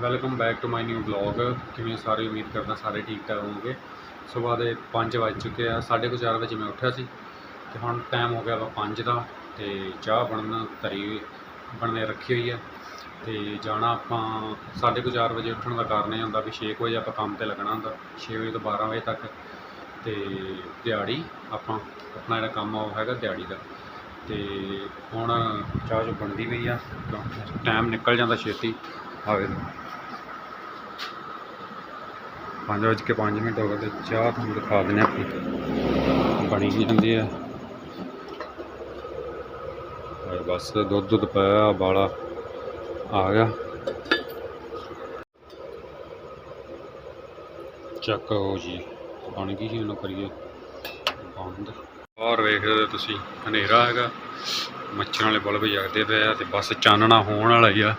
Welcome back to my new blog ਕਿਵੇਂ ਸਾਰੇ? ਉਮੀਦ ਕਰਦਾ ਸਾਰੇ ਠੀਕ ਠਾਕ ਹੋਣਗੇ ਸਵੇਰ ਦੇ 5 ਵੱਜ ਚੁੱਕੇ ਆ 4:30 ਵਜੇ ਮੈਂ ਉੱਠਿਆ ਸੀ। ਤੇ ਹੁਣ ਟਾਈਮ ਹੋ ਗਿਆ ਵਾ 5 ਦਾ। ਤੇ ਚਾਹ ਬਣਨ ਤਰੀ ਬਣਨੇ ਰੱਖੀ ਹੋਈ ਆ। ਤੇ ਜਾਣਾ ਆਪਾਂ 4:30 ਵਜੇ ਉੱਠਣ ਦਾ ਕਾਰਨ ਇਹ ਹੁੰਦਾ ਵੀ 6 ਵਜੇ ਆਪਾਂ ਕੰਮ ਤੇ ਲੱਗਣਾ ਹੁੰਦਾ। 6 ਵਜੇ ਤੋਂ 12 ਵਜੇ ਤੱਕ। ਤੇ ਦਿਹਾੜੀ ਆਪਾਂ, ਆਪਣਾ ਜਿਹੜਾ ਕੰਮ ਆ ਉਹ ਹੈਗਾ ਦਿਹਾੜੀ ਦਾ। ਤੇ ਹੁਣ ਚਾਹ ਜੋ ਬਣਦੀ ਪਈ ਆ ਟਾਈਮ ਨਿਕਲ ਜਾਂਦਾ ਛੇਤੀ। ਆਵੇ। ਪੰਜ ਵਜੇ ਕੇ ਪੰਜ ਮਿੰਟ ਹੋ ਗਏ ਤੇ ਚਾਹ ਤੁਹਾਨੂੰ ਦਿਖਾ ਦਿੰਦੇ ਆਪਣੀ ਬਣੀ ਹੀ ਜਾਂਦੀ ਹੈ? ਬਸ ਦੁੱਧ ਦੁੱਧ ਪਿਆ, ਬਾਲਾ ਆ ਗਿਆ। ਚੱਕ ਹੋ ਜੀ, ਬਣ ਗਈ ਸੀ ਕਰੀਏ ਬੰਦ। ਔਰ ਵੇਖ ਤੁਸੀਂ, ਹਨੇਰਾ ਹੈਗਾ। ਮੱਛਰਾਂ ਵਾਲੇ ਬਲਬ ਜਗਦੇ ਪਏ ਆ ਤੇ ਬਸ ਚਾਨਣਾ ਹੋਣ ਵਾਲਾ ਹੀ ਆ।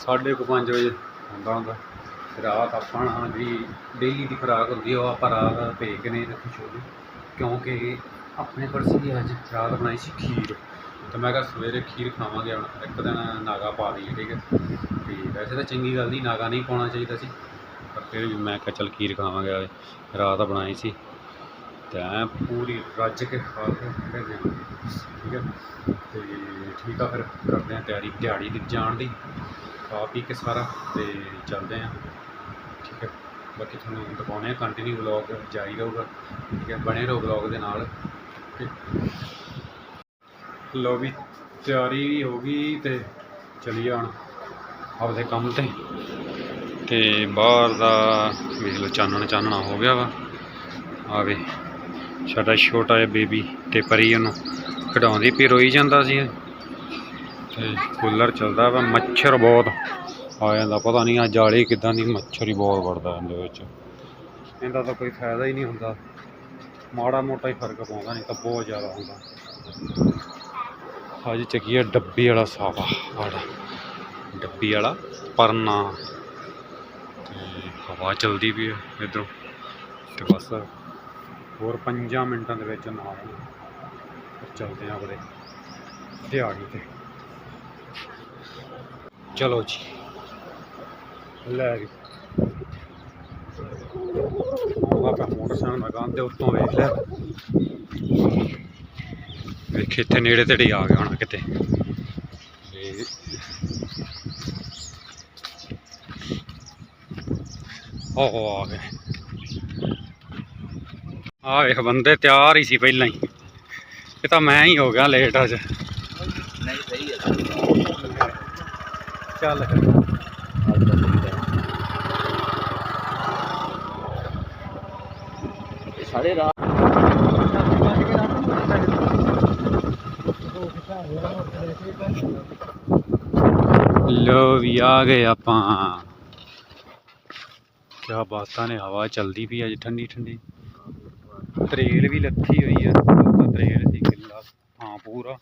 ਸਾਢੇ ਕੁ ਪੰਜ ਵਜੇ ਹੁੰਦਾ ਹੁੰਦਾ। ਰਾਤ ਆਪਾਂ ਜਿਹੜੀ ਡੇਲੀ ਦੀ ਖੁਰਾਕ ਹੁੰਦੀ ਆ, ਉਹ ਆਪਾਂ ਰਾਤ ਭੇ ਕੇ ਨਹੀਂ ਰੱਖੀ ਛੋੜੀ ਕਿਉਂਕਿ ਆਪਣੇ ਕੋਲ ਦੀ ਅੱਜ ਰਾਤ ਬਣਾਈ ਸੀ ਖੀਰ। ਤੇ ਮੈਂ ਕਿਹਾ ਸਵੇਰੇ ਖੀਰ ਖਾਵਾਂਗੇ ਹੁਣ, ਇੱਕ ਦਿਨ ਨਾਗਾ ਪਾ ਦਈਏ, ਠੀਕ ਹੈ। ਤੇ ਵੈਸੇ ਤਾਂ ਚੰਗੀ ਗੱਲ ਨਹੀਂ, ਨਾਗਾ ਨਹੀਂ ਪਾਉਣਾ ਚਾਹੀਦਾ ਸੀ। ਪਰ ਫਿਰ ਵੀ ਮੈਂ ਕਿਹਾ ਚੱਲ ਖੀਰ ਖਾਵਾਂਗੇ ਅੱਜ ਰਾਤ ਬਣਾਈ ਸੀ। ਤੇ ਐਂ ਪੂਰੀ ਰੱਜ ਕੇ ਖਾ ਕੇ ਫਿਰ ਠੀਕ ਹੈ। ਤੇ ਠੀਕ ਆ ਫਿਰ, ਕਰਦੇ ਆ ਤਿਆਰੀ, ਦਿਹਾੜੀ ਦੀ ਜਾਣ ਦੀ, ਖਾ ਪੀ ਕੇ ਸਾਰਾ, ਤੇ ਚੱਲਦੇ ਆ ਬਾਕੀ ਤੁਹਾਨੂੰ ਦਿਖਾਉਣੇ ਆ ਕੰਟੀਨਿਊ ਵਲੌਗ ਜਾਰੀ ਰਹੂਗਾ, ਠੀਕ ਹੈ, ਬਣੇ ਰਹੋ ਵਲੌਗ ਦੇ ਨਾਲ, ਠੀਕ। ਲੋ ਵੀ, ਤਿਆਰੀ ਵੀ ਹੋ ਗਈ ਤੇ ਚਲੀ ਜਾਣ ਆਪਦੇ ਕੰਮ ਤੇ। ਤੇ ਬਾਹਰ ਦਾ ਵੇਖ ਲਓ, ਚਾਨਣ ਚਾਨਣਾ ਹੋ ਗਿਆ ਵਾ। ਆਵੇ ਸਾਡਾ ਛੋਟਾ ਜਿਹਾ ਬੇਬੀ ਤੇ ਪਰੀ ਉਹਨੂੰ ਕਢਾਉਂਦੀ ਪਈ, ਰੋਈ ਜਾਂਦਾ ਸੀ। ਇਹ। ਤੇ ਕੂਲਰ ਚੱਲਦਾ ਵਾ, ਮੱਛਰ ਬਹੁਤ। ਆ ਜਾਂਦਾ ਪਤਾ ਨਹੀਂ ਆ ਜਾਲੀ ਕਿਦਾਂ ਦੀ ਮੱਛਰ ਹੀ ਬਹੁਤ ਵੜਦਾ ਇਹਦੇ ਵਿੱਚ। ਇਹਦਾ ਤਾਂ ਕੋਈ ਫਾਇਦਾ ਹੀ ਨਹੀਂ ਹੁੰਦਾ। ਮਾੜਾ ਮੋਟਾ ਹੀ ਫ਼ਰਕ ਪਾਉਂਦਾ ਨਹੀਂ ਤਾਂ ਬਹੁਤ ਜ਼ਿਆਦਾ ਹੁੰਦਾ। ਅੱਜ ਚੱਕੀਆ ਡੱਬੀ ਵਾਲਾ ਸਾਵਾ ਵਾੜਾ ਡੱਬੀ ਵਾਲਾ ਪਰਨਾ। ਹਵਾ ਚਲਦੀ ਵੀ ਹੈ ਇਧਰੋਂ ਤੇ ਬਸ ਹੋਰ 5 ਮਿੰਟਾਂ ਦੇ ਵਿੱਚ ਨਾ ਚੱਲਦੇ ਆ ਆਪਣੇ ਦਿਹਾੜੀ ਤੇ। ਚਲੋ ਜੀ। ਲੈ ਵੀ ਆਉਂਦਾ ਪਿਆ ਮੋਟਰਸਾਈਕਲ ਮੈਂ ਗਾਂ ਦੇ ਉੱਤੋਂ ਵੇਖ ਲਿਆ ਵੇਖ ਇੱਥੇ ਨੇੜੇ ਤੇੜੇ ਆ ਗਿਆ ਹੋਣਾ ਕਿਤੇ। ਉਹ ਆ ਗਏ। ਆ ਵੇਖ ਬੰਦੇ ਤਿਆਰ ਹੀ ਸੀ ਪਹਿਲਾਂ ਹੀ। ਇਹ ਤਾਂ ਮੈਂ ਹੀ ਹੋ ਗਿਆ ਲੇਟ ਅੱਜ। ਨਹੀਂ ਸਹੀ ਹੈ ਚੱਲ ਸਾਰੇ ਰਾਤ। ਲੋ ਵੀ ਆ ਗਏ ਆਪਾਂ। ਕਿਆ ਬਾਤਾਂ ਨੇ, ਹਵਾ ਚਲਦੀ ਪਈ ਅੱਜ ਠੰਡੀ ਠੰਡੀ। ਤਰੇਲ ਵੀ ਲੱਥੀ ਹੋਈ ਆ। ਤਰੇਲ ਸੀ ਕਿੱਲਾ ਹਾਂ ਪੂਰਾ।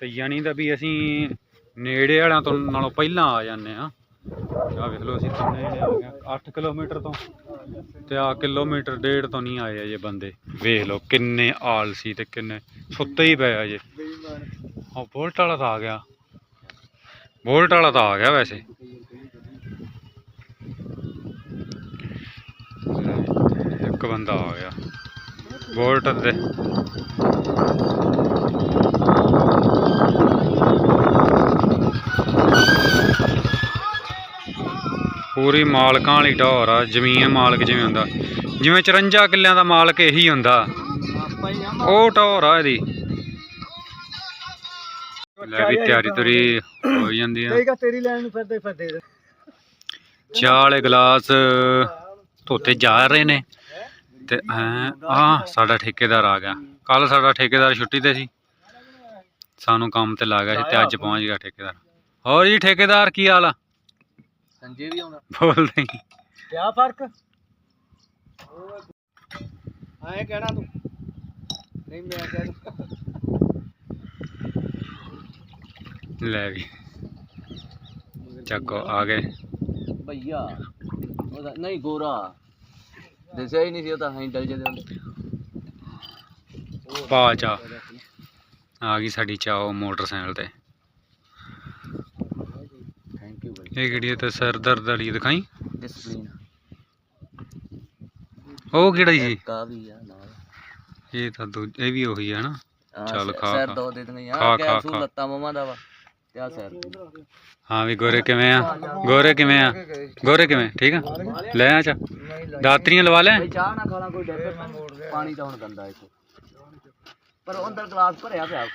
ਤੇ ਯਾਨੀ ਦਾ ਵੀ ਅਸੀਂ ਨੇੜੇ ਵਾਲਿਆਂ ਤੋਂ ਨਾਲੋਂ ਪਹਿਲਾਂ ਆ ਜਾਂਦੇ ਆ ਆ ਵੇਖ ਲਓ ਅਸੀਂ ਕਿੰਨੇ ਆ ਗਏ 8 ਕਿਲੋਮੀਟਰ ਤੋਂ। ਤੇ ਆ ਕਿਲੋਮੀਟਰ ਡੇਢ ਤੋਂ ਨਹੀਂ ਆਏ ਅਜੇ ਬੰਦੇ। ਵੇਖ ਲਓ ਕਿੰਨੇ ਆਲਸੀ ਤੇ ਕਿੰਨੇ ਸੁੱਤੇ ਹੀ ਪਏ ਅਜੇ ਆ ਬੋਲਟ ਵਾਲਾ ਤਾਂ ਆ ਗਿਆ। ਬੋਲਟ ਵਾਲਾ ਤਾਂ ਆ ਗਿਆ ਵੈਸੇ। ਇੱਕ ਬੰਦਾ ਆ ਗਿਆ। ਬੋਲਟ ਤੇ। ਪੂਰੀ ਮਾਲਕਾਂ ਵਾਲੀ ਢੋਰ ਆ ਜ਼ਮੀਨ ਮਾਲਕ ਜਿਵੇਂ ਹੁੰਦਾ। ਜਿਵੇਂ 54 ਕਿੱਲਿਆਂ ਦਾ ਮਾਲਕ ਇਹੀ ਹੁੰਦਾ। ਉਹ ਢੋਰ ਆ ਇਹਦੀ। ਲੈ ਵੀ ਤਿਆਰੀ ਤੁਰੀ ਹੋ ਜਾਂਦੀ ਆ। ਠੀਕ ਆ ਤੇਰੀ ਲੈਣ ਨੂੰ ਫਿਰਦੇ ਫਿਰਦੇ ਚਾਹ ਵਾਲੇ ਗਲਾਸ ਧੋਤੇ ਜਾ ਰਹੇ ਨੇ। ਤੇ ਆ ਸਾਡਾ ਠੇਕੇਦਾਰ ਆ ਗਿਆ। ਕੱਲ ਸਾਡਾ ਠੇਕੇਦਾਰ ਛੁੱਟੀ ਤੇ ਸੀ। ਸਾਨੂੰ ਕੰਮ ਤੇ ਲਾ ਗਿਆ ਸੀ ਤੇ ਅੱਜ ਪਹੁੰਚ ਗਿਆ ਠੇਕੇਦਾਰ। ਹੋਰ ਜੀ ਠੇਕੇਦਾਰ ਕੀ ਹਾਲ ਆ? ਸੰਜੇ ਵੀ ਆਉਂਦਾ। ਬੋਲ ਨਹੀਂ। ਕਿਆ ਫ਼ਰਕ? ਐਂ ਕਹਿਣਾ ਤੂੰ। ਨਹੀਂ ਮੈਂ ਕਹਿ ਲੈ ਵੀ। ਚੱਕੋ ਆ ਗਏ। ਭਈਆ ਉਹਦਾ ਨਹੀਂ ਗੋਰਾ। ਦਿਸਿਆ ਹੀ ਨਹੀਂ ਸੀ ਉਹ ਤਾਂ ਹੈਂਡਲ ਜਿਹਦੇ ਹੁੰਦੇ। ਪਾ ਚਾ ਆ ਗਈ ਸਾਡੀ ਚਾਹ ਉਹ ਮੋਟਰਸਾਈਕਲ ਤੇ। ਇਹ ਕਿਹੜੀ ਹੈ ਤੇ ਸਿਰ ਦਰਦ ਵਾਲੀ ਦਿਖਾਈ? ਡਿਸਪਲਿਨ ਉਹ ਕਿਹੜਾ ਜੀ? ਕਾ ਵੀ ਆ ਨਾਲ। ਇਹ ਤਾਂ ਦੂ ਇਹ ਵੀ ਉਹੀ ਹੈ ਨਾ। ਚੱਲ ਖਾ, ਸਿਰ। ਦੋ ਦੇ ਦਿੰਦੇ ਆ। ਕੈਪਸੂਲ। ਲੱਤਾਂ ਮਮਾ ਦਾ ਵਾ। ਤੇ ਆ ਸਿਰ। ਹਾਂ ਵੀ ਗੋਰੇ ਕਿਵੇਂ ਆ? ਗੋਰੇ ਕਿਵੇਂ ਆ? ਗੋਰੇ ਕਿਵੇਂ? ਠੀਕ ਆ? ਲੈ ਆ ਚਾ। ਦਾਤਰੀਆਂ ਲਵਾ ਲੈ। ਚਾਹ ਨਾ ਖਾਣਾ ਕੋਈ ਡੱਬੇ ਪਾਣੀ ਤਾਂ ਹੁਣ ਗੰਦਾ ਇੱਥੇ। ਪਰ ਅੰਦਰ ਗਲਾਸ ਭਰਿਆ ਪਿਆ।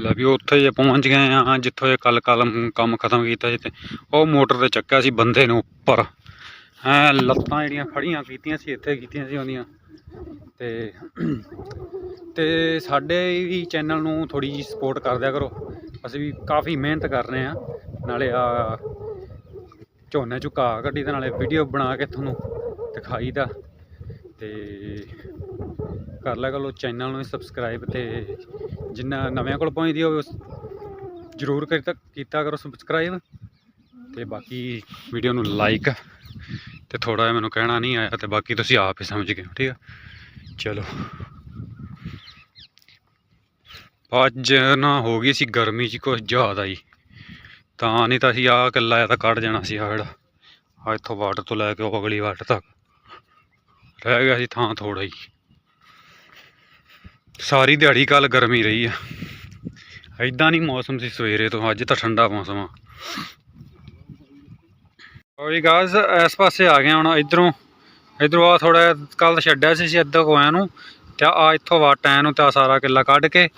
ਲੈ ਵੀ ਉੱਥੇ ਜੇ ਪਹੁੰਚ ਗਏ ਆ ਜਿੱਥੋਂ ਇਹ ਕੱਲ ਕੱਲ ਕੰਮ ਖਤਮ ਕੀਤਾ ਸੀ ਤੇ ਉਹ ਮੋਟਰ ਤੇ ਚੱਕਿਆ ਸੀ ਬੰਦੇ ਨੂੰ ਉੱਪਰ। ਐ ਲੱਤਾਂ ਜਿਹੜੀਆਂ ਖੜੀਆਂ ਕੀਤੀਆਂ ਸੀ ਇੱਥੇ ਕੀਤੀਆਂ ਸੀ ਉਹਦੀਆਂ। ਤੇ ਤੇ ਸਾਡੇ ਵੀ ਚੈਨਲ ਨੂੰ ਥੋੜੀ ਜਿਹੀ ਸਪੋਰਟ ਕਰ ਦਿਆ ਕਰੋ। ਅਸੀਂ ਵੀ ਕਾਫੀ ਮਿਹਨਤ ਕਰ ਰਹੇ ਆ ਨਾਲੇ ਆ ਝੋਨੇ ਚ ਘਾਹ ਕੱਢੀ ਤੇ ਨਾਲੇ ਵੀਡੀਓ ਬਣਾ ਕੇ ਤੁਹਾਨੂੰ ਦਿਖਾਈਦਾ ਤੇ ਕਰ ਲਿਆ ਕਰੋ ਚੈਨਲ ਨੂੰ ਸਬਸਕ੍ਰਾਈਬ ਤੇ ਜਿੰਨਾ ਨਵਿਆਂ ਕੋਲ ਪਹੁੰਚਦੀ ਹੋਵੇ ਉਸ ਜ਼ਰੂਰ ਕੀਤਾ ਕੀਤਾ ਕਰੋ ਸਬਸਕ੍ਰਾਈਬ ਤੇ ਬਾਕੀ ਵੀਡੀਓ ਨੂੰ ਲਾਈਕ ਤੇ ਥੋੜਾ ਜਿਹਾ ਮੈਨੂੰ ਕਹਿਣਾ ਨਹੀਂ ਆਇਆ ਤੇ ਬਾਕੀ ਤੁਸੀਂ ਆਪ ਹੀ ਸਮਝ ਗਏ ਠੀਕ ਆ? ਚਲੋ। ਅੱਜ ਨਾ ਹੋ ਗਈ ਸੀ ਗਰਮੀ ਚ ਕੁਝ ਜ਼ਿਆਦਾ ਹੀ ਤਾਂ ਨਹੀਂ ਤਾਂ ਅਸੀਂ ਆਹ ਕਿੱਲਾ ਜਾਂ ਤਾਂ ਕੱਢ ਜਾਣਾ ਸੀ ਆਹ ਜਿਹੜਾ ਆ ਇੱਥੋਂ ਵਾਟਰ ਤੋਂ ਲੈ ਕੇ ਉਹ ਅਗਲੀ ਵਾਟਰ ਤੱਕ। ਰਹਿ ਗਿਆ ਸੀ ਥਾਂ ਥੋੜਾ ਹੀ। ਸਾਰੀ ਦਿਹਾੜੀ ਕੱਲ ਗਰਮੀ ਰਹੀ ਆ। ਐਦਾਂ ਨਹੀਂ ਮੌਸਮ ਸੀ ਸਵੇਰੇ ਤੋਂ, ਅੱਜ ਤਾਂ ਠੰਡਾ ਮੌਸਮ ਆ। ਓਏ ਗਾਇਸ ਇਸ ਪਾਸੇ ਆ ਗਏ ਹੁਣ ਇਧਰੋਂ। ਇਧਰੋਂ ਆ ਥੋੜਾ ਕੱਲ ਛੱਡਿਆ ਸੀ ਸੀ ਕੋਇਆ ਨੂੰ, ਤੇ ਆ ਇੱਥੋਂ ਵਾਟ ਨੂੰ ਤੇ ਆ ਸਾਰਾ ਕਿੱਲਾ ਕੱਢ ਕੇ,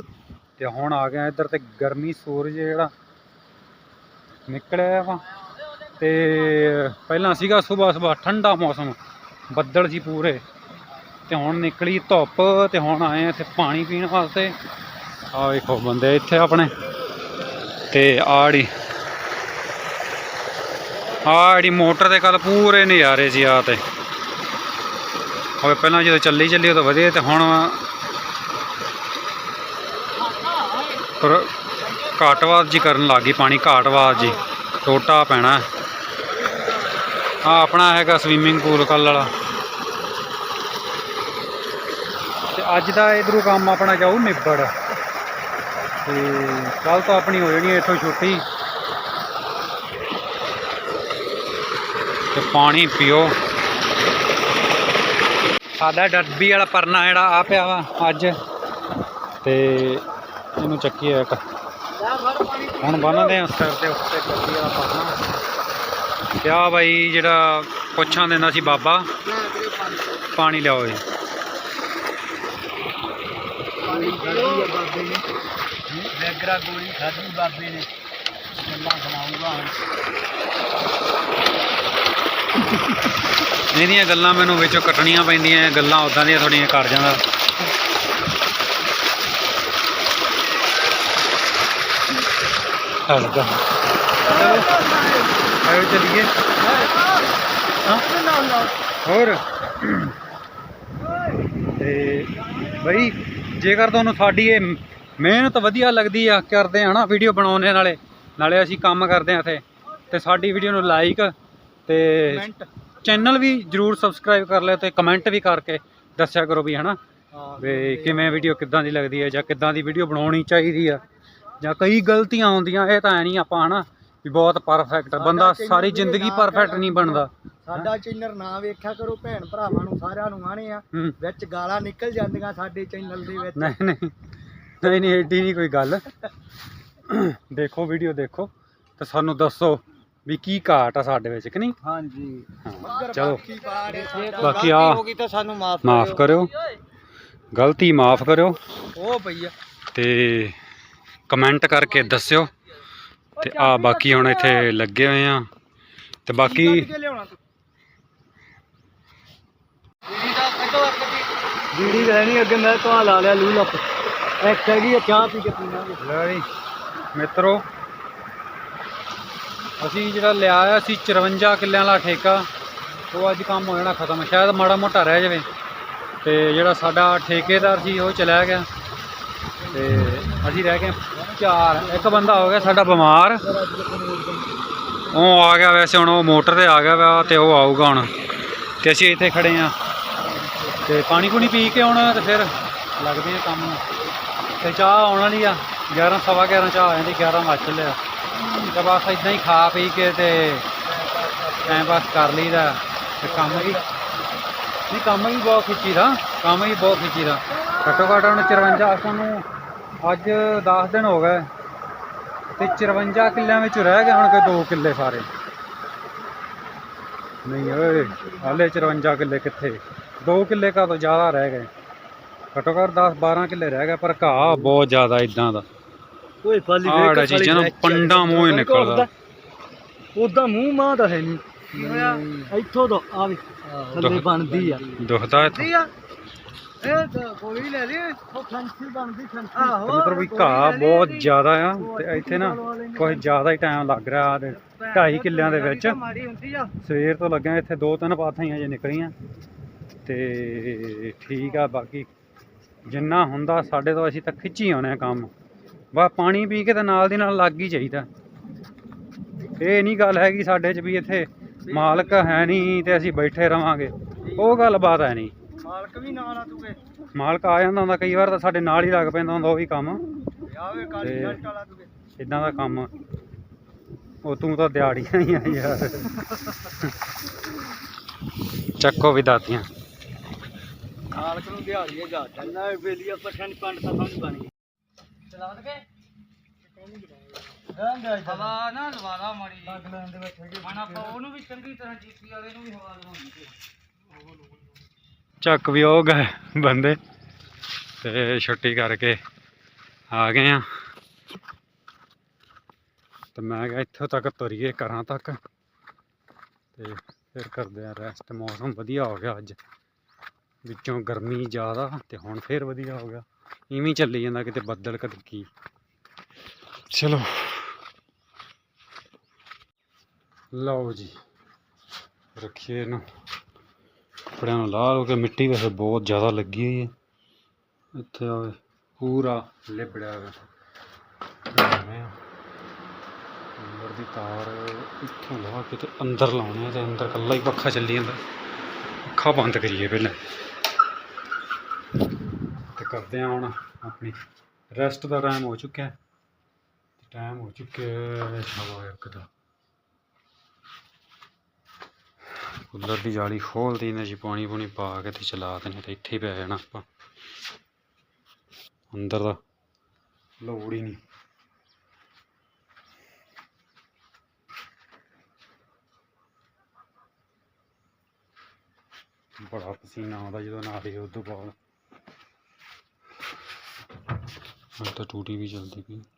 ਤੇ ਹੁਣ ਆ ਗਿਆ ਇੱਧਰ ਤੇ ਗਰਮੀ ਸੂਰਜ ਜਿਹੜਾ ਨਿਕਲਿਆ ਵਾ। ਤੇ ਪਹਿਲਾਂ ਸੀਗਾ ਸਵੇਰ ਸਵੇਰ ਠੰਡਾ ਮੌਸਮ। ਬੱਦਲ ਸੀ ਪੂਰੇ। ਤੇ ਹੁਣ ਨਿਕਲੀ ਧੁੱਪ ਤੇ ਹੁਣ ਆਏ ਆ ਇੱਥੇ ਪਾਣੀ ਪੀਣ ਵਾਸਤੇ। ਆ ਵੇਖੋ ਬੰਦੇ ਇੱਥੇ ਆਪਣੇ। ਤੇ ਆੜੀ ਆੜੀ ਮੋਟਰ ਦੇ ਕੱਲ ਪੂਰੇ ਨਜ਼ਾਰੇ ਸੀ ਆ ਤੇ। ਹੋਵੇ ਪਹਿਲਾਂ ਜਦੋਂ ਚੱਲੀ ਚੱਲੀ ਉਦੋਂ ਵਧੀਆ ਤੇ ਹੁਣ ਪਰ ਘਾਟਵਾਦ ਜੀ ਕਰਨ ਲੱਗੀ ਪਾਣੀ ਘਾਟਵਾਦ ਜੀ। ਟੋਟਾ ਪੈਣਾ। ਆ ਆਪਣਾ ਹੈਗਾ ਸਵੀਮਿੰਗ ਪੂਲ ਕੱਲ ਵਾਲਾ। ਤੇ ਅੱਜ ਦਾ ਇਧਰੋਂ ਕੰਮ ਆਪਣਾ ਜਾਊ ਨਿਬੜ। ਤੇ ਕੱਲ ਤਾਂ ਆਪਣੀ ਹੋ ਜਾਣੀ ਇੱਥੋਂ ਛੁੱਟੀ। ਤੇ ਪਾਣੀ ਪੀਓ। ਸਾਡਾ ਡੱਬੀ ਵਾਲਾ ਪਰਨਾ ਜਿਹੜਾ ਆ ਪਿਆ ਵਾ ਅੱਜ। ਤੇ ਇਹਨੂੰ ਚੱਕੀਏ ਇੱਕ। ਹੁਣ ਬੰਨਦੇ ਆ ਸਿਰ ਦੇ ਉੱਤੇ ਡੱਬੀ ਵਾਲਾ ਪਰਨਾ। ਤੇ ਆ ਬਾਈ ਜਿਹੜਾ ਪੁੱਛਾਂ ਦਿੰਦਾ ਸੀ ਬਾਬਾ ਪਾਣੀ ਲਿਆਓ ਜੀ। ਵੈਗਰਾ ਗੋਲੀ ਖਾਧੀ ਬਾਬੇ ਨੇ। ਗੱਲਾਂ ਸੁਣਾਉਂਗਾ ਇਹਦੀਆਂ ਗੱਲਾਂ ਮੈਨੂੰ ਵਿੱਚੋਂ ਕੱਟਣੀਆਂ ਪੈਂਦੀਆਂ ਗੱਲਾਂ ਉਦਾਂ ਦੀਆਂ ਥੋੜੀਆਂ ਕਰ ਜਾਂਦਾ। ਹਲਕਾ ਆਇਓ ਚਲੀਏ। ਹਾਂ? ਹੋਰ? ਤੇ ਬਈ ਜੇਕਰ ਤੁਹਾਨੂੰ ਸਾਡੀ ਇਹ ਮਿਹਨਤ ਵਧੀਆ ਲੱਗਦੀ ਆ ਕਰਦੇ ਆ ਨਾ ਵੀਡੀਓ ਬਣਾਉਣੇ ਨਾਲੇ ਨਾਲੇ ਅਸੀਂ ਕੰਮ ਕਰਦੇ ਆ ਇੱਥੇ। ਤੇ ਸਾਡੀ ਵੀਡੀਓ ਨੂੰ ਲਾਈਕ ਤੇ ਚੈਨਲ ਵੀ ਜਰੂਰ ਸਬਸਕ੍ਰਾਈਬ ਕਰ ਲਿਓ ਤੇ ਕਮੈਂਟ ਵੀ ਕਰਕੇ ਦੱਸਿਆ ਕਰੋ ਵੀ ਹਨਾ? ਵੀ ਕਿਵੇਂ ਵੀਡੀਓ ਕਿੱਦਾਂ ਦੀ ਲੱਗਦੀ ਹੈ ਜਾਂ ਕਿੱਦਾਂ ਦੀ ਵੀਡੀਓ ਬਣਾਉਣੀ ਚਾਹੀਦੀ ਆ ਜਾਂ ਕਈ ਗਲਤੀਆਂ ਹੁੰਦੀਆਂ ਇਹ ਤਾਂ ਐ ਨਹੀਂ ਆਪਾਂ ਹਨਾ? ਵੀ ਬਹੁਤ ਪਰਫੈਕਟ ਬੰਦਾ ਸਾਰੀ ਜ਼ਿੰਦਗੀ ਪਰਫੈਕਟ ਨਹੀਂ ਬਣਦਾ। ਸਾਡਾ ਚੈਨਲ ਨਾ ਵੇਖਿਆ ਕਰੋ ਭੈਣ ਭਰਾਵਾਂ ਨੂੰ ਸਾਰਿਆਂ ਨੂੰ ਆਣੇ ਆ। ਹੂੰ। ਵਿੱਚ ਗਾਲਾਂ ਨਿਕਲ ਜਾਂਦੀਆਂ ਸਾਡੇ ਚੈਨਲ ਦੇ ਵਿੱਚ। ਨਹੀਂ ਨਹੀਂ। ਨਹੀਂ ਨਹੀਂ ਏਡੀ ਨਹੀਂ ਕੋਈ ਗੱਲ। ਦੇਖੋ ਵੀਡੀਓ ਦੇਖੋ। ਤੇ ਸਾਨੂੰ ਦੱਸੋ ਵੀ ਕੀ ਘਾਟ ਆ ਸਾਡੇ ਵਿੱਚ ਕਿ ਨਹੀਂ? ਹਾਂਜੀ। ਹਾਂ, ਚਲੋ। ਬਾਕੀ ਬਾੜ ਬਾਕੀ ਆ। ਹੋ ਗਈ ਤਾਂ ਸਾਨੂੰ ਮਾਫ ਮਾਫ ਕਰਿਓ। ਗਲਤੀ ਮਾਫ ਕਰਿਓ। ਉਹ ਪਈ ਆ ਤੇ ਕਮੈਂਟ ਕਰਕੇ ਦੱਸਿਓ। ਤੇ ਆ ਬਾਕੀ ਹੁਣ ਇੱਥੇ ਲੱਗੇ ਹੋਏ ਆ ਤੇ ਬਾਕੀ ਵੀੜੀ ਰਹਿਣੀ ਅੱਗੇ ਮੈਂ ਤਾਂ ਲਾ ਲਿਆ ਲੂ ਲੱਪ। ਇੱਕ ਹੈਗੀ ਆ ਚਾਹ ਪੀ ਕੇ ਪੀਵਾਂਗੇ ਲੈ ਵੀ ਮਿੱਤਰੋ ਅਸੀਂ ਜਿਹੜਾ ਲਿਆ ਆ ਸੀ 54 ਕਿੱਲਿਆਂ ਵਾਲਾ ਠੇਕਾ ਉਹ ਅੱਜ ਕੰਮ ਹੋ ਜਾਣਾ ਖਤਮ। ਸ਼ਾਇਦ ਮਾੜਾ ਮੋਟਾ ਰਹਿ ਜਾਵੇ। ਤੇ ਜਿਹੜਾ ਸਾਡਾ ਠੇਕੇਦਾਰ ਸੀ ਉਹ ਚਲਾ ਗਿਆ। ਤੇ ਅਸੀਂ ਰਹਿ ਗਏ। ਚਾਰ, ਇੱਕ ਬੰਦਾ ਹੋ ਗਿਆ ਸਾਡਾ ਬਿਮਾਰ। ਉਹ ਆ ਗਿਆ ਵੈਸੇ ਹੁਣ, ਉਹ ਮੋਟਰ ਤੇ ਆ ਗਿਆ ਵਾ ਤੇ ਉਹ ਆਊਗਾ ਹੁਣ। ਤੇ ਅਸੀਂ ਇੱਥੇ ਖੜੇ ਆ। ਤੇ ਪਾਣੀ ਪੂਣੀ ਪੀ ਕੇ ਹੁਣ ਤੇ ਫਿਰ ਲੱਗਦੇ ਆ ਕੰਮ। ਨੂੰ ਤੇ ਚਾਹ ਆਉਣ ਵਾਲੀ ਆ 11 ਸਵਾ 11 ਚਾਹ ਆ ਜਾਂਦੀ 11 ਵੱਜ ਚੱਲੇ ਆ। ਤੇ ਬਸ ਇਦਾਂ ਹੀ ਖਾ ਪੀ ਕੇ ਤੇ ਟਾਈਮ ਪਾਸ ਕਰ ਲਈਦਾ। ਤੇ ਕੰਮ ਵੀ, ਨਹੀਂ ਕੰਮ ਵੀ ਬਹੁਤ ਖਿੱਚੀਦਾ ਕੰਮ ਵੀ ਬਹੁਤ ਖਿੱਚੀਦਾ ਘੱਟੋ ਘੱਟ ਹੁਣ 54 ਆਪਾਂ ਨੂੰ ਅੱਜ 10 ਦਿਨ ਹੋ ਗਏ ਤੇ 54 ਕਿੱਲਿਆਂ ਵਿੱਚ ਰਹਿ ਗਏ ਹੁਣ ਕੋਈ 2 ਕਿੱਲੇ ਸਾਰੇ। ਨਹੀਂ ਓਏ ਹਾਲੇ 54 ਕਿੱਲੇ ਕਿੱਥੇ? 2 ਕਿੱਲੇ ਕਾ ਤੋਂ ਜ਼ਿਆਦਾ ਰਹਿ ਗਏ। ਘੱਟੋ ਘੱਟ 10 12 ਕਿੱਲੇ ਰਹਿ ਗਏ ਪਰ ਘਾਹ ਬਹੁਤ ਜ਼ਿਆਦਾ ਇਦਾਂ ਦਾ। ਓਏ ਫਾਲੀ ਜਿਹੜਾ ਚੀਜ਼ਾਂ ਨੂੰ ਪੰਡਾ ਮੂੰਹ ਹੀ ਨਿਕਲਦਾ। ਉਦਾਂ ਮੂੰਹ ਮਾਂ ਦਾ ਹੈ ਨਹੀਂ। ਇੱਥੋਂ ਤੋਂ ਆ ਵੀ ਥੱਲੇ ਬਣਦੀ ਆ। ਦੁਖਦਾ ਇੱਥੇ। ਇਹ ਤਾਂ ਕੋਈ ਲੈ ਲਈ। ਉਹ ਫੈਂਸੀ ਬਣਦੀ ਫੈਂਸੀ ਆਹੋ ਮਤਲਬ ਵੀ ਘਾਹ ਬਹੁਤ ਜ਼ਿਆਦਾ ਆ ਤੇ ਇੱਥੇ ਨਾ ਕੁਝ ਜ਼ਿਆਦਾ ਹੀ ਟਾਈਮ ਲੱਗ ਰਿਹਾ ਤੇ 2.5 ਕਿੱਲਿਆਂ ਦੇ ਵਿੱਚ। ਮਾੜੀ ਹੁੰਦੀ ਆ। ਸਵੇਰ ਤੋਂ ਲੱਗਿਆ ਇੱਥੇ ਦੋ ਤਿੰਨ ਪਾਥੀਆਂ ਜੇ ਨਿਕਲੀਆਂ। ਤੇ ਠੀਕ ਆ ਬਾਕੀ। ਜਿੰਨਾ ਹੁੰਦਾ ਸਾਡੇ ਤੋਂ ਅਸੀਂ ਤਾਂ ਖਿੱਚੀ ਆਉਣੇ ਆ ਕੰਮ। ਬਸ ਪਾਣੀ ਪੀ ਕੇ ਤੇ ਨਾਲ ਦੀ ਨਾਲ ਲੱਗ ਹੀ ਚਾਹੀਦਾ ਇਹ ਨਹੀਂ ਗੱਲ ਹੈਗੀ ਸਾਡੇ 'ਚ ਵੀ ਇੱਥੇ ਮਾਲਕ ਹੈ ਨਹੀਂ ਤੇ ਅਸੀਂ ਬੈਠੇ ਰਵਾਂਗੇ। ਉਹ ਗੱਲ ਬਾਤ ਹੈ ਨਹੀਂ। ਮਾਲਕ ਵੀ ਨਾਲ ਆ ਤੂਗੇ ਮਾਲਕ ਆ ਜਾਂਦਾ ਹੁੰਦਾ ਕਈ ਵਾਰ ਤਾਂ ਸਾਡੇ ਨਾਲ ਹੀ ਲੱਗ ਪੈਂਦਾ ਹੁੰਦਾ ਉਹ ਵੀ ਕੰਮ ਆਵੇ ਕਾਲੀ ਸ਼ਰਟ ਵਾਲਾ ਤੂਗੇ ਇਦਾਂ ਦਾ ਕੰਮ। ਉਹ ਤੂੰ ਤਾਂ ਦਿਹਾੜੀਆਂ ਹੀ ਆ ਯਾਰ। ਚੱਕੋ ਵੀ ਦਾਤੀਆਂ ਮਾਲਕ ਨੂੰ ਦਿਹਾੜੀ ਹੈ ਜਾ ਚੱਲਣਾ ਵੇਲੀ ਆਪਾਂ ਠੰਡ ਪੰਡ ਤਾਂ ਸਮਝ ਬਣ ਗਈ। ਚਲਾ ਦਗੇ ਹਵਾ ਨਾ ਲਵਾਲਾ ਮਾੜੀ ਲੱਗ ਲੈਣ ਦੇ ਵਿੱਚ ਹੈਗੀ ਹੁਣ ਆਪਾਂ ਉਹਨੂੰ ਵੀ ਚੰਗੀ ਤਰ੍ਹਾਂ ਜੀਪੀ ਵਾਲੇ ਨੂੰ ਵੀ ਹਵਾ ਲਵਾਉਣੀ ਚੱਕ ਵੀ ਉਹ ਗਏ ਬੰਦੇ। ਤੇ ਛੁੱਟੀ ਕਰਕੇ ਆ ਗਏ ਆ। ਤੇ ਮੈਂ ਕਿਹਾ ਇੱਥੋਂ ਤੱਕ ਤੁਰੀਏ ਘਰਾਂ ਤੱਕ। ਤੇ ਫਿਰ ਕਰਦੇ ਆ ਰੈਸਟ ਮੌਸਮ ਵਧੀਆ ਹੋ ਗਿਆ ਅੱਜ। ਵਿੱਚੋਂ ਗਰਮੀ ਜ਼ਿਆਦਾ ਤੇ ਹੁਣ ਫਿਰ ਵਧੀਆ ਹੋ ਗਿਆ। ਇਵੇਂ ਚੱਲੀ ਜਾਂਦਾ ਕਿਤੇ ਬੱਦਲ ਕਦੇ ਕੀ। ਚਲੋ। ਲਓ ਜੀ। ਰੱਖੀਏ ਇਹਨੂੰ। ਕੱਪੜਿਆਂ ਨੂੰ ਲਾ ਲਓ ਕਿ ਮਿੱਟੀ ਵੈਸੇ ਬਹੁਤ ਜ਼ਿਆਦਾ ਲੱਗੀ ਹੋਈ ਹੈ। ਇੱਥੇ ਆਵੇ ਪੂਰਾ ਲਿਬੜਿਆ ਹੋਇਆ। ਅੰਦਰ ਦੀ ਤਾਰ ਇੱਥੋਂ ਲਾ ਕੇ ਤੇ ਅੰਦਰ ਲਾਉਣੇ ਆ ਤੇ ਅੰਦਰ ਕੱਲਾ ਹੀ ਪੱਖਾ ਚੱਲੀ ਜਾਂਦਾ। ਪੱਖਾ ਬੰਦ ਕਰੀਏ ਪਹਿਲਾਂ। ਤੇ ਕਰਦੇ ਆ ਹੁਣ ਆਪਣੀ ਰੈਸਟ ਦਾ ਟਾਈਮ ਹੋ ਚੁੱਕਿਆ। ਟਾਈਮ ਹੋ ਚੁੱਕਿਆ ਸਵਾ ਇੱਕ ਦਾ ਕੂਲਰ ਦੀ ਜਾਲੀ ਖੋਲਦੀ ਨੇ ਜੀ, ਪਾਣੀ ਪੂਣੀ ਪਾ ਕੇ ਤੇ ਚਲਾ ਦੇਣੇ ਤੇ ਇੱਥੇ ਹੀ ਪੈ ਜਾਣਾ ਆਪਾਂ। ਅੰਦਰ ਦਾ ਲੋੜ ਹੀ ਨਹੀਂ। ਬੜਾ ਪਸੀਨਾ ਆਉਂਦਾ ਜਦੋਂ ਨਹਾਦੇ ਉਦੋਂ ਬਾਅਦ। ਹੁਣ ਤਾਂ ਟੂਟੀ ਵੀ ਚੱਲਦੀ ਪਈ।